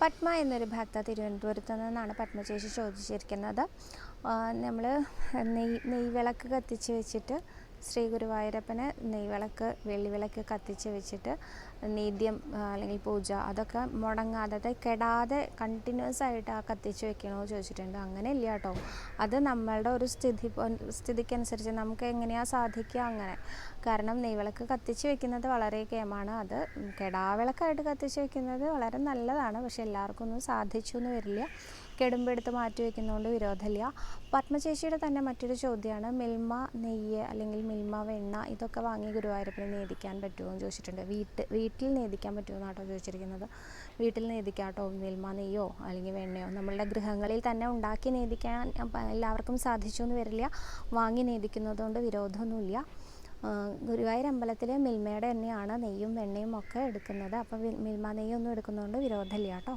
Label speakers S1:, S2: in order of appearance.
S1: പത്മ എന്നൊരു ഭക്ത തിരുവനന്തപുരത്ത് നിന്നാണ് പത്മശേഷി ചോദിച്ചിരിക്കുന്നത്. നമ്മൾ നെയ് നെയ്വിളക്ക് കത്തിച്ച് വെച്ചിട്ട് ശ്രീ ഗുരുവായൂരപ്പന് നെയ്വിളക്ക് വെള്ളിവിളക്ക് കത്തിച്ച് വെച്ചിട്ട് നീദ്യം അല്ലെങ്കിൽ പൂജ അതൊക്കെ മുടങ്ങാതെ കെടാതെ കണ്ടിന്യൂസ് ആയിട്ട് ആ കത്തിച്ച് വെക്കണോ ചോദിച്ചിട്ടുണ്ട്. അങ്ങനെ ഇല്ല കേട്ടോ അത് നമ്മളുടെ ഒരു സ്ഥിതി സ്ഥിതിക്കനുസരിച്ച് നമുക്ക് എങ്ങനെയാണ് സാധിക്കുക അങ്ങനെ. കാരണം നെയ്വിളക്ക് കത്തിച്ച് വെക്കുന്നത് വളരെ കേമാണ്. അത് കെടാവിളക്കായിട്ട് കത്തിച്ച് വെക്കുന്നത് വളരെ നല്ലതാണ്. പക്ഷെ എല്ലാവർക്കും ഒന്നും സാധിച്ചു എന്ന് വരില്ല. കെടുമ്പ് എടുത്ത് മാറ്റി വയ്ക്കുന്നതുകൊണ്ട് വിരോധമില്ല പത്മശേഷിയുടെ തന്നെ മറ്റൊരു ചോദ്യമാണ് മിൽമ നെയ്യ് അല്ലെങ്കിൽ മിൽമ വെണ്ണ ഇതൊക്കെ വാങ്ങി ഗുരുവായൂരപ്പന് നേദിക്കാൻ പറ്റുമോ എന്ന് ചോദിച്ചിട്ടുണ്ട്. വീട്ട് വീട്ടിൽ നേദിക്കാൻ പറ്റുമോ എന്നാട്ടോ ചോദിച്ചിരിക്കുന്നത്. വീട്ടിൽ നേദിക്കാട്ടോ? മിൽമ നെയ്യോ അല്ലെങ്കിൽ വെണ്ണയോ? നമ്മളുടെ ഗൃഹങ്ങളിൽ തന്നെ ഉണ്ടാക്കി നേദിക്കാൻ എല്ലാവർക്കും സാധിച്ചു എന്ന് വരില്ല. വാങ്ങി നേദിക്കുന്നതുകൊണ്ട് വിരോധമൊന്നുമില്ല. ഗുരുവായൂർ അമ്പലത്തിൽ മിൽമയുടെ എണ്ണയാണ് നെയ്യും വെണ്ണയും ഒക്കെ എടുക്കുന്നത്. അപ്പോൾ മിൽമ നെയ്യൊന്നും എടുക്കുന്നതുകൊണ്ട് വിരോധമില്ല കേട്ടോ.